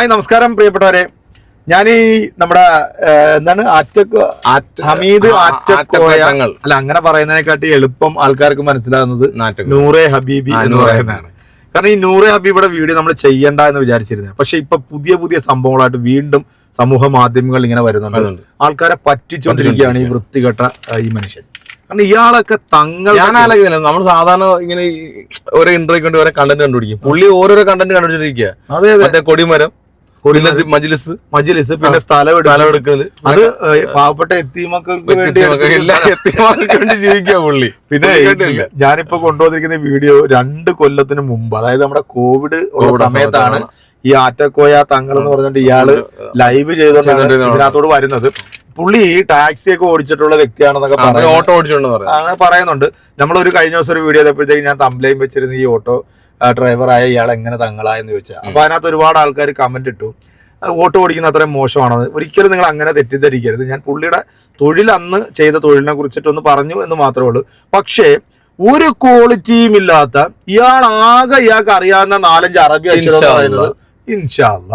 Hi നമസ്കാരം പ്രിയപ്പെട്ടവരെ. ഞാൻ ഈ നമ്മുടെ എന്താണ് അറ്റക്കോ ഹമീദ് ആ, അറ്റക്കോയ അല്ല അങ്ങനെ പറയുന്നതിനെക്കാട്ടി എളുപ്പം ആൾക്കാർക്ക് മനസ്സിലാകുന്നത്. നൂറെ ഹബീബി എന്ന് പറയുന്നതാണ്. കാരണം ഈ നൂറെ ഹബീബിയുടെ വീഡിയോ നമ്മൾ ചെയ്യണ്ട എന്ന് വിചാരിച്ചിരുന്നത്. പക്ഷെ ഇപ്പൊ പുതിയ പുതിയ സംഭവങ്ങളായിട്ട് വീണ്ടും സമൂഹ മാധ്യമങ്ങൾ ഇങ്ങനെ വരുന്നുണ്ട്. ആൾക്കാരെ പറ്റിച്ചുകൊണ്ടിരിക്കുകയാണ് ഈ വൃത്തികെട്ട ഈ മനുഷ്യൻ. കാരണം ഇയാളൊക്കെ തങ്ങൾ നമ്മൾ സാധാരണ ഇങ്ങനെ ഓരോ ഇന്റർവ്യൂ കണ്ട് ഓരോ കണ്ടന്റ് കണ്ടുപിടിക്കും. പുള്ളി ഓരോരോ കണ്ടന്റ് കണ്ടുപിടിച്ചിരിക്കുക. അതെ അതെ. കൊടിമരം. മജ്ലിസ്. മജ്ലിസ് പിന്നെ സ്ഥലം. എടുക്കൽ. അത് പാവപ്പെട്ട എത്തിമക്കൾക്ക് വേണ്ടി എത്തിമക്കൾക്ക് വേണ്ടി ജീവിക്കുക പുള്ളി. പിന്നെ ഞാനിപ്പോ കൊണ്ടുവന്നിരിക്കുന്ന വീഡിയോ രണ്ട് കൊല്ലത്തിന് മുമ്പ് അതായത് നമ്മുടെ കോവിഡ് ഉള്ള സമയത്താണ്. ഈ ആറ്റക്കോയ തങ്ങൾ എന്ന് പറഞ്ഞിട്ട് ഇയാൾ ലൈവ് ചെയ്തോണ്ടാണ് ഇതിനകത്തോട് വരുന്നത്. പുള്ളി ഈ ടാക്സി ഒക്കെ ഓടിച്ചിട്ടുള്ള വ്യക്തിയാണെന്നൊക്കെ ഓട്ടോ പറയാം. അങ്ങനെ പറയുന്നുണ്ട്. നമ്മളൊരു കഴിഞ്ഞ ദിവസം ഒരു വീഡിയോ ചെയ്തപ്പോഴത്തേക്ക് ഞാൻ തമ്പലയും വെച്ചിരുന്ന ഈ ഓട്ടോ ഡ്രൈവറായ ഇയാൾ എങ്ങനെ തങ്ങളായെന്ന് ചോദിച്ചാൽ അപ്പൊ അതിനകത്ത് ഒരുപാട് ആൾക്കാർ കമന്റ് ഇട്ടു. വോട്ട് ഓട്ടോ ഓടിക്കുന്ന അത്രയും മോശമാണോ ഒരിക്കലും നിങ്ങൾ അങ്ങനെ തെറ്റിദ്ധരിക്കരുത്. ഞാൻ പുള്ളിയുടെ തൊഴിൽ അന്ന് ചെയ്ത തൊഴിലിനെ കുറിച്ചിട്ടൊന്ന് പറഞ്ഞു എന്ന് മാത്രമേ ഉള്ളൂ. പക്ഷേ ഒരു ക്വാളിറ്റിയും ഇല്ലാത്ത ഇയാൾ ആകെ ഇയാൾക്ക് അറിയാവുന്ന നാലഞ്ച് അറബി അക്ഷരം പറയുന്നത് ഇൻഷാല്ല.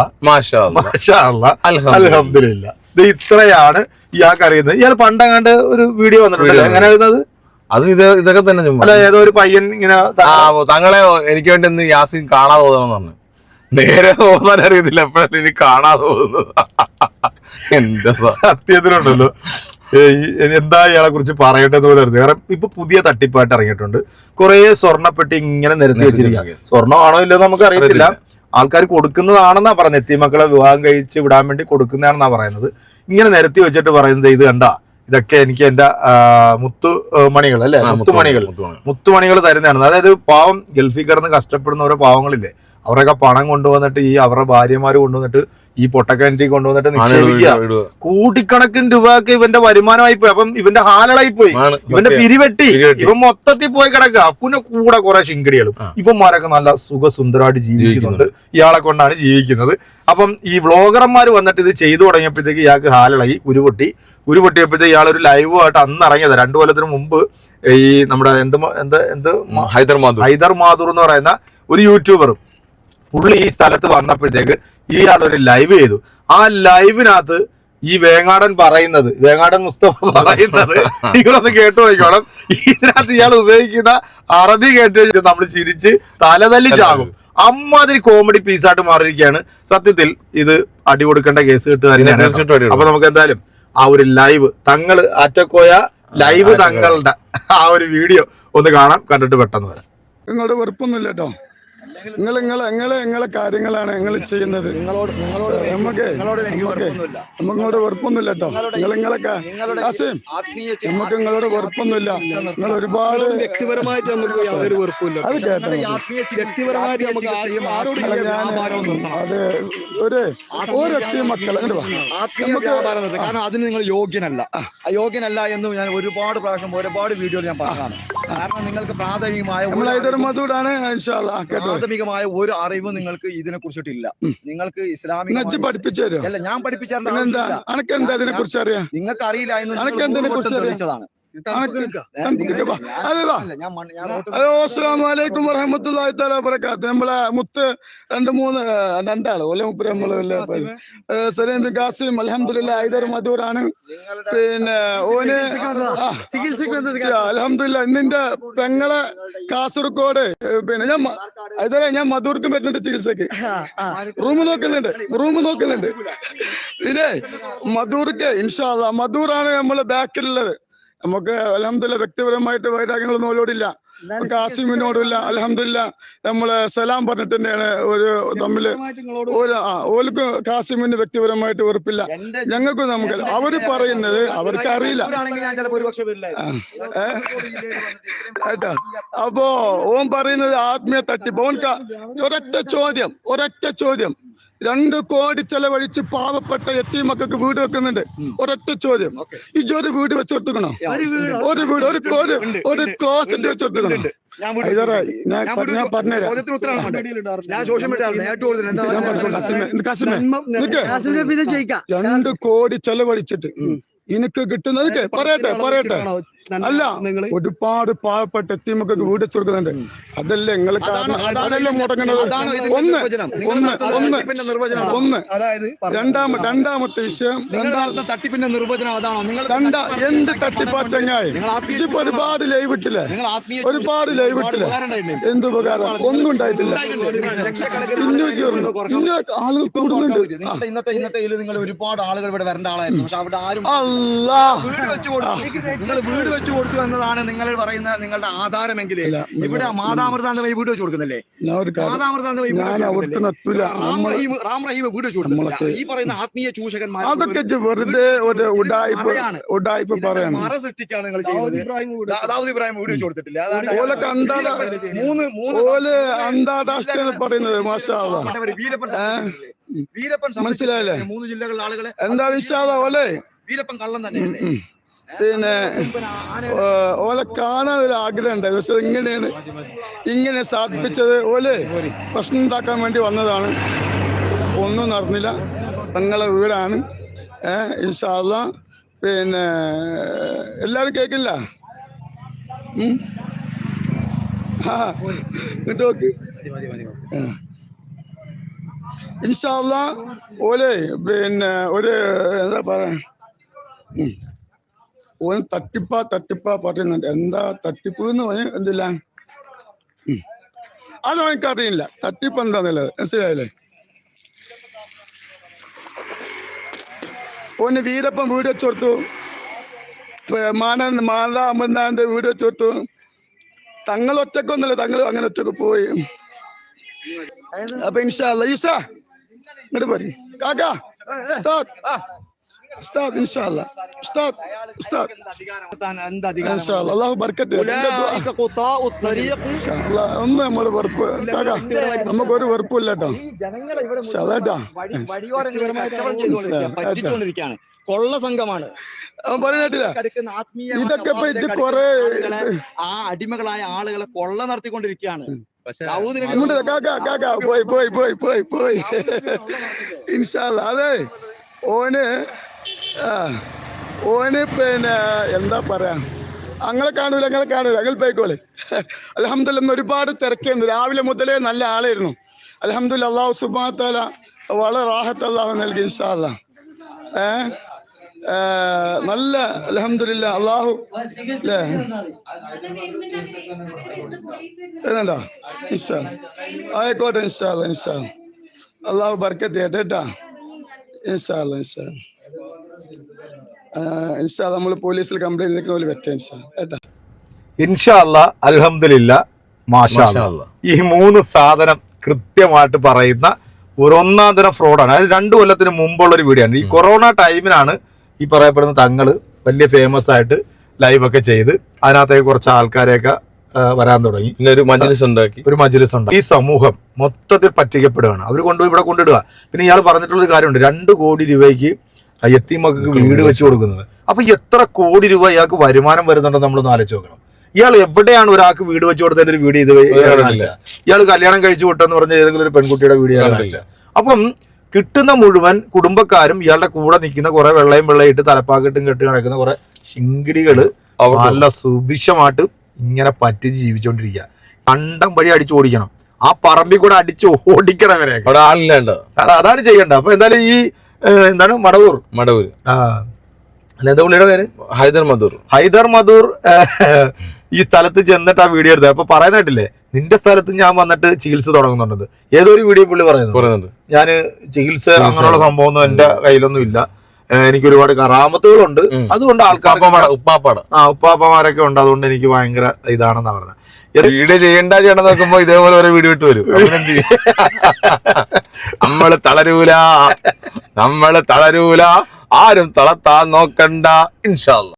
ഇത്രയാണ് ഇയാൾക്ക് അറിയുന്നത്. ഇയാൾ പണ്ടങ്ങാണ്ട് ഒരു വീഡിയോ വന്നിട്ടുണ്ടല്ലോ എങ്ങനെ എഴുതുന്നത് അത് ഇത് ഇതൊക്കെ തന്നെ ചുമ്മാ. അല്ല ഏതോ ഒരു പയ്യൻ ഇങ്ങനെ ആ തങ്ങളെ എനിക്ക് വേണ്ടി ഇന്ന് യാസിൻ കാണാതെ പോകുന്നു പറഞ്ഞു. നേരെ പോകാൻ അറിയത്തില്ല എപ്പോഴാണ് ഇനി കാണാതെ പോകുന്നത്? എന്റെ സ- സത്യത്തിലുണ്ടല്ലോ. ഈ എന്താ ഇയാളെ കുറിച്ച് പറയട്ടെ എന്ന് പോലും. കാരണം ഇപ്പൊ പുതിയ തട്ടിപ്പായിട്ട് ഇറങ്ങിയിട്ടുണ്ട്. കുറെ സ്വർണപ്പെട്ടി ഇങ്ങനെ നിരത്തി വെച്ചിരിക്കുക സ്വർണമാണോ ഇല്ലയോ നമുക്ക് അറിയത്തില്ല. ആൾക്കാർ കൊടുക്കുന്നതാണെന്നാ പറയുന്നത്. എത്തിമക്കളെ വിവാഹം കഴിച്ച് വിടാൻ വേണ്ടി കൊടുക്കുന്നതാണെന്നാ പറയുന്നത്. ഇങ്ങനെ നിരത്തി വെച്ചിട്ട് പറയുന്നത് ഇത് കണ്ട. ഇതൊക്കെ എനിക്ക് എന്റെ മുത്തു മണികൾ അല്ലെ? മുത്തുമണികൾ മുത്തുമണി. മുത്തുമണികൾ തരുന്നതാണ്. അതായത് പാവം ഗൾഫിൽ കിടന്ന് കഷ്ടപ്പെടുന്ന ഓരോ പാവങ്ങളില്ലേ? അവരൊക്കെ പണം കൊണ്ടുവന്നിട്ട് ഈ അവരുടെ ഭാര്യമാർ കൊണ്ടുവന്നിട്ട് ഈ പൊട്ടക്കാന്റി കൊണ്ടുവന്നിട്ട് നിക്ഷേപിക്കുക. കൂട്ടിക്കണക്കിന് രൂപക്ക് ഇവന്റെ വരുമാനമായി പോയി. അപ്പം ഇവന്റെ ഹാലളായി പോയി ഇവന്റെ പിരിവെട്ടി. ഇവ ഇവൻ മൊത്തത്തിൽ പോയി കിടക്കുക. അപ്പുനെ കൂടെ കുറെ ശിങ്കടികളും. ഇവന്മാരൊക്കെ നല്ല സുഖസുന്ദരമായിട്ട് ജീവിക്കുന്നുണ്ട്. ഇയാളെ കൊണ്ടാണ് ജീവിക്കുന്നത്. അപ്പം ഈ വ്ളോഗർമാർ വന്നിട്ട് ഇത് ചെയ്തു തുടങ്ങിയപ്പോഴത്തേക്ക് ഇയാൾക്ക് ഹാലളായി ഉരുപൊട്ടി ഉരുപൊട്ടിയപ്പോഴത്തേക്ക് ഒരു ലൈവായിട്ട് അന്ന് ഇറങ്ങിയത്. രണ്ടു കൊല്ലത്തിന് മുമ്പ് ഈ നമ്മുടെ എന്ത് എന്ത് എന്ത് ഹൈദർ ഹൈദരാബാദ് ഹൈദർ മാധൂർ എന്ന് പറയുന്ന ഒരു യൂട്യൂബർ പുള്ളി ഈ സ്ഥലത്ത് വന്നപ്പോഴത്തേക്ക് ഇയാൾ ഒരു ലൈവ് ചെയ്തു. ആ ലൈവിനകത്ത് ഈ വേങ്ങാടൻ പറയുന്നത് വേങ്ങാടൻ മുസ്തഫ പറയുന്നത് നിങ്ങളൊന്ന് കേട്ടു നോക്കണം ഇതിനകത്ത് ഇയാൾ ഉപയോഗിക്കുന്ന അറബി കേട്ട് കഴിഞ്ഞാൽ നമ്മൾ ചിരിച്ച് തലതല്ലിച്ചാകും അമ്മാതിരി കോമഡി പീസായിട്ട് മാറിയിരിക്കുകയാണ്. സത്യത്തിൽ ഇത് അടി കൊടുക്കേണ്ട കേസ് കിട്ടുക. അപ്പൊ നമുക്ക് എന്തായാലും ആ ഒരു ലൈവ്. തങ്ങൾ ആറ്റക്കോയ ലൈവ് തങ്ങളുടെ ആ ഒരു വീഡിയോ ഒന്ന് കാണാം. കണ്ടിട്ട് പെട്ടെന്ന് വരാം. നിങ്ങളുടെ വെറുപ്പൊന്നുമില്ല കേട്ടോ. നിങ്ങൾ നിങ്ങൾ നിങ്ങളെ നിങ്ങളെ കാര്യങ്ങളാണ് നിങ്ങൾ ചെയ്യുന്നത്. നിങ്ങളോട് നിങ്ങളോട് നമുക്ക്. നമുക്കോട് വെറുപ്പൊന്നുമില്ല. കേട്ടോ. നിങ്ങൾ നിങ്ങളൊക്കെ നമുക്ക് നിങ്ങളോട് വെറുപ്പൊന്നുമില്ല. നിങ്ങൾ ഒരുപാട് വ്യക്തിപരമായിട്ട് നമുക്ക് യാതൊരു വെറുപ്പില്ല അത് കേട്ടോ. അത് ഒരു ഒരൊറ്റ മക്കളെ കാരണം അതിന് നിങ്ങൾ യോഗ്യനല്ല. യോഗ്യനല്ല എന്ന് ഞാൻ ഒരുപാട് പ്രാവശ്യം ഒരുപാട് വീഡിയോയിൽ ഞാൻ പറഞ്ഞതാണ്. കാരണം നിങ്ങൾക്ക് പ്രാഥമികമായ ഇതൊരു മധുരാണ് കേട്ടോ. പ്രാഥമികമായ ഒരു അറിവും നിങ്ങൾക്ക് ഇതിനെ കുറിച്ചിട്ടില്ല നിങ്ങൾക്ക് ഇസ്ലാമിക പഠിപ്പിച്ചു അല്ല ഞാൻ അറിയാം നിങ്ങൾക്ക് അറിയില്ല എന്ന് അനക്ക് നിങ്ങൾ എന്തിനെ നൂറ് വട്ടം കുറിച്ച് അറിയാം? തെളിയിച്ചതാണ് അനക്ക് ഏ, തനിക്ക് നിങ്ങൾ- വാ. ഞാൻ- അത് വാ. അല്ല, ഞാൻ മണ്ണ്- ഞാൻ റോട്ട് ഹലോ അസ്സാം വലൈക്കും വറഹമത്തല്ലാഹി തആല വബറകാത്ത് നമ്മളെ മുത്ത് രണ്ട് മൂന്ന് രണ്ടാൾ. ഓലെ മുപ്പര് നമ്മൾ ബിൻ ഖാസിം അൽഹംദുലില്ലാ ഹൈദർ മധൂറാണ്. പിന്നെ ഓന് അലഹമില്ല ഇന്നിന്റെ പെങ്ങളെ കാസർഗോഡ് പിന്നെ ഞാൻ ഹൈദരെ ഞാൻ മധൂർക്കും പറ്റുന്നുണ്ട് ചികിത്സക്ക്. റൂം നോക്കുന്നുണ്ട് റൂം നോക്കുന്നുണ്ട്. പിന്നെ മധൂർക്ക് ഇൻഷാല്ല മധൂറാണ് നമ്മളെ ബാക്കിലുള്ളത്. നമുക്ക് അലഹമില്ല വ്യക്തിപരമായിട്ട് വൈരാഗ്യങ്ങളൊന്നും ഓലോടില്ല കാസിമിനോടില്ല അലഹമില്ല നമ്മൾ സലാം പറഞ്ഞിട്ട് തന്നെയാണ് ഒരു തമ്മിൽ ഒരു ആ ഓൽക്ക് കാസിമിന് വ്യക്തിപരമായിട്ട് ഉറപ്പില്ല ഞങ്ങൾക്കും നമുക്ക് അവർ പറയുന്നത് അവർക്ക് അറിയില്ല? കേട്ടോ? അപ്പോ ഓൻ പറയുന്നത് ആത്മീയ തട്ടിപ്പ് ഓൻ ഒരൊറ്റ ചോദ്യം ഒരൊറ്റ ചോദ്യം. രണ്ട് കോടി ചെലവഴിച്ച് പാവപ്പെട്ട എത്തി മക്കൾക്ക് വീട് വെക്കുന്നുണ്ട്. ഒരൊറ്റ ചോദ്യം. ഈ ഒരു വീട് വെച്ച് കൊടുക്കണോ ഒരു വീട് ഒരു കോടി ഒരു ക്ലോസറ്റ് വെച്ച് കൊടുക്കണോ ഞാൻ പറഞ്ഞുതരാം. രണ്ട് കോടി ചെലവഴിച്ചിട്ട് എനിക്ക് കിട്ടുന്നത് പറയട്ടെ പറയട്ടെ. അല്ല നിങ്ങൾ ഒരുപാട് പാവപ്പെട്ട എത്തിമക്കൾക്ക് വീട് ചുരുക്കുന്നുണ്ട് കൊടുക്കുന്നുണ്ട്. അതല്ലേ നിങ്ങൾ അതല്ലേ മുടങ്ങുന്നത്? ഒന്ന്? ഒന്ന് ഒന്ന് ഒന്ന്. രണ്ടാമ രണ്ടാമത്തെ വിഷയം തട്ടിപ്പിന്റെ നിർവചനം അതാണോ? നിങ്ങൾ രണ്ട എന്ത് തട്ടിപ്പാ ചങ്ങായി? ഇതിപ്പോ ഒരുപാട് ലൈവ് ഇട്ടില്ലേ? ഒരുപാട് ലൈവ് ഇട്ടില്ലേ? എന്ത് ഉപകാരം? ഒന്നും ഉണ്ടായിട്ടില്ല. ഇന്നു ചേർന്നു. ഇന്ന ആളുകൾ കൂടുന്നുണ്ട് നിങ്ങളുടെ ഇന്നത്തെ ഇന്നത്തെ നിങ്ങൾ ഒരുപാട് ആളുകൾ ഇവിടെ വരേണ്ട ആളായിരുന്നു. പക്ഷെ അവിടെ ആരും വീട് വെച്ചു കൊടുത്തു. നിങ്ങൾ വീട് വെച്ചു കൊടുത്തു എന്നതാണ് നിങ്ങൾ പറയുന്ന നിങ്ങളുടെ ആധാരമെങ്കിൽ ഇവിടെ മാതാമൃതാന്റെ വഴി വീട് വെച്ചു കൊടുക്കുന്നല്ലേ? ഞാൻ ഒരു കാര്യം മാതാമൃതാന്റെ വഴി റാം റഹീം റാം റഹീം വീട് വെച്ചു കൊടുക്കുന്നില്ല ഈ പറയുന്ന ആത്മീയ ചൂഷകന്മാർ അതൊക്കെ വെറുതെ ഒരു ഉടായ്പ. ഉടായ്പ പറയാണ്. മറ സൃഷ്ടിക്കാണ് നിങ്ങൾ ചെയ്യുന്നത്. ദാവൂദ് ഇബ്രാഹിം വീട് വെച്ചു കൊടുത്തിട്ടില്ല. മൂന്ന് മൂന്ന് ഓൽ അന്താരാഷ്ട്ര പറയുന്നത്. മാഷാ അല്ലാ. വീരപ്പൻ മനസ്സിലായല്ലേ മനസ്സിലായില്ലേ? മൂന്ന് ജില്ലകളിലെ ആളുകളെ എന്താ വിശ്വാസം ഓലെ? വീരപ്പൻ കള്ളം തന്നെയല്ലേ പിന്നെ ഓലെ കാണാൻ ഒരു ആഗ്രഹം ഉണ്ടായി പക്ഷെ ഇങ്ങനെയാണ് ഇങ്ങനെ സാധിപ്പിച്ചത്. ഓൽ പ്രശ്നം ഉണ്ടാക്കാൻ വേണ്ടി വന്നതാണ്. ഒന്നും നടന്നില്ല. തങ്ങളെ വീടാണ്. ഏഹ് ഇൻഷാല്ല പിന്നെ എല്ലാരും കേക്കില്ല? നോക്ക്. ഇൻഷാല്ല ഓലെ പിന്നെ ഒരു എന്താ പറയാ. ഓൻ തട്ടിപ്പാ തട്ടിപ്പാ പറയുന്നുണ്ട്. എന്താ തട്ടിപ്പ് എന്ന് പറഞ്ഞ എന്തില്ല? അത് എനിക്കറിയില്ല. തട്ടിപ്പ് എന്താന്നുള്ളത് മനസ്സിലായില്ലേ? ഓന് വീരപ്പൻ വീട് വെച്ചോർത്തു മാന മാതാ അമർനാഥന്റെ വീട് വെച്ചോർത്തു തങ്ങൾ ഒറ്റക്കൊന്നുമില്ല. തങ്ങൾ അങ്ങനെ ഒറ്റയ്ക്ക് പോയി. അപ്പൊ ഇൻഷാല്ല ഈസ ഇങ്ങോട്ട് പറയും കാക്കാ ഉസ്താദ് ഇൻഷാല്ല ഉസ്താദ് ഉസ്താദ്. അള്ളാഹു ബർക്കത്ത്. ഒന്നും നമ്മൾ വെറുപ്പ്. കാക്കാ നമുക്കൊരു വെറുപ്പില്ല കേട്ടോ കൊള്ള സംഘമാണ്. അവൻ പറഞ്ഞിട്ടില്ല. കടുക്കുന്ന ആത്മീയ ഇതൊക്കെ കൊറേ ആ അടിമകളായ ആളുകളെ കൊള്ള നടത്തിക്കൊണ്ടിരിക്കുകയാണ്. പോയി പോയി പോയി പോയി പോയി. ഇൻഷാല്ല അതെ. ഓന് ഓന് പിന്നെ എന്താ പറയാ? അങ്ങളെ കാണൂല അങ്ങളെ കാണൂല അങ്ങൾ പോയിക്കോളെ. അലഹമ്മദില്ല ഒരുപാട് തിരക്കുന്നു രാവിലെ മുതലേ നല്ല ആളായിരുന്നു. അലഹമ്മദില്ല അള്ളാഹു സുബാത്തല വളരെ റാഹത്ത് അള്ളാഹു നൽകി ഇൻഷാല്ല ഏ? നല്ല അലഹമ്മദില്ല അള്ളാഹു ഇൻഷാ ആയിക്കോട്ടെ ഇൻഷാല്ല ഇൻഷാ അള്ളാഹു ബർക്കത്ത് കേട്ടോ. ഇൻഷാ ഇൻഷാ ഇൻഷാ നമ്മൾ പോലീസിൽ കംപ്ലൈന്റ് നിൽക്കുന്ന പോലെ പറ്റാം ഇൻഷാ കേട്ടാ. ഇൻഷാല്ല അൽഹംദുലില്ല മാഷാ മാഷാ ഈ മൂന്ന് സാധനം കൃത്യമായിട്ട് പറയുന്ന ഒരു ഒന്നാം തരം ഫ്രോഡാണ് അതായത് രണ്ടു കൊല്ലത്തിന് മുമ്പുള്ള ഒരു വീഡിയോ ആണ്. ഈ കൊറോണ ടൈമിലാണ് ഈ പറയപ്പെടുന്ന തങ്ങൾ വലിയ ഫേമസ് ആയിട്ട് ലൈവ് ഒക്കെ ചെയ്ത് അതിനകത്തേക്ക് കുറച്ച് ആൾക്കാരെയൊക്കെ വരാൻ തുടങ്ങി. ഒരു മജ്ലിസ് ഉണ്ടാക്കി. ഒരു മജ്ലിസ് ഉണ്ടാക്കി ഈ സമൂഹം മൊത്തത്തിൽ പറ്റിക്കപ്പെടുകയാണ് അവർ കൊണ്ടുപോയി ഇവിടെ കൊണ്ടിടുക പിന്നെ ഇയാൾ പറഞ്ഞിട്ടുള്ള ഒരു കാര്യമുണ്ട്. രണ്ട് കോടി രൂപയ്ക്ക് എത്തിമക്കൾക്ക് വീട് വെച്ച് കൊടുക്കുന്നത്. അപ്പൊ എത്ര കോടി രൂപ ഇയാൾക്ക് വരുമാനം വരുന്നുണ്ടെന്ന് നമ്മളൊന്ന് ആലോചിച്ച് നോക്കണം. ഇയാൾ എവിടെയാണ് ഒരാൾക്ക് വീട് വെച്ച് കൊടുത്തതിന്റെ ഒരു വീട് ഇത് ഇയാൾ കല്യാണം കഴിച്ചു വിട്ടെന്ന് പറഞ്ഞ ഏതെങ്കിലും ഒരു പെൺകുട്ടിയുടെ വീട് ഇയാൾ കാണിച്ച അപ്പം കിട്ടുന്ന മുഴുവൻ കുടുംബക്കാരും ഇയാളുടെ കൂടെ നിൽക്കുന്ന കുറെ വെള്ളയും വെള്ളയിട്ട് തലപ്പാക്കിട്ടും കെട്ടി നടക്കുന്ന കുറെ ശിങ്കിടികൾ നല്ല സുഭിക്ഷമായിട്ട് ഇങ്ങനെ പറ്റിച്ച് ജീവിച്ചോണ്ടിരിക്കുക കണ്ടം വഴി അടിച്ചു ഓടിക്കണം. ആ പറമ്പിൽ കൂടെ അടിച്ചു ഓടിക്കണം അത- അതാണ് ചെയ്യേണ്ടത്. അപ്പൊ എന്തായാലും ഈ എന്താണ്? മടവൂർ. മടവൂർ. ആ. അല്ല എന്താ പുള്ളിയുടെ പേര്? ഹൈദർ മധൂർ. ഹൈദർ മധൂർ ഈ സ്ഥലത്ത് ചെന്നിട്ട് ആ വീഡിയോ എടുത്തത്. അപ്പൊ പറയുന്നിട്ടില്ലേ നിന്റെ സ്ഥലത്ത് ഞാൻ വന്നിട്ട് ചികിത്സ തുടങ്ങുന്നുണ്ട്. ഏതൊരു വീഡിയോ പുള്ളി പറയുന്നു? പറയുന്നുണ്ട്. ഞാൻ ചികിത്സ അങ്ങനെയുള്ള സംഭവമൊന്നും എന്റെ കയ്യിലൊന്നും ഇല്ല എനിക്ക് ഒരുപാട് കറാമത്തുകളുണ്ട്. അതുകൊണ്ട് ആൾക്കാർ ഉപ്പാപ്പാട് ഉപ്പാപ്പാട. ആ ഉപ്പാപ്പമാരൊക്കെ ഉണ്ട്. അതുകൊണ്ട് എനിക്ക് ഭയങ്കര ഇതാണെന്നാ പറഞ്ഞത്. വീഡിയോ ചെയ്യണ്ട ചെയ്യണം നോക്കുമ്പോ ഇതേപോലെ ഒരു വീഡിയോ ഇട്ട് വരും? നമ്മൾ തളരൂല. നമ്മൾ തളരൂല. ആരും തളർത്താൻ നോക്കണ്ട. ഇൻഷാല്ല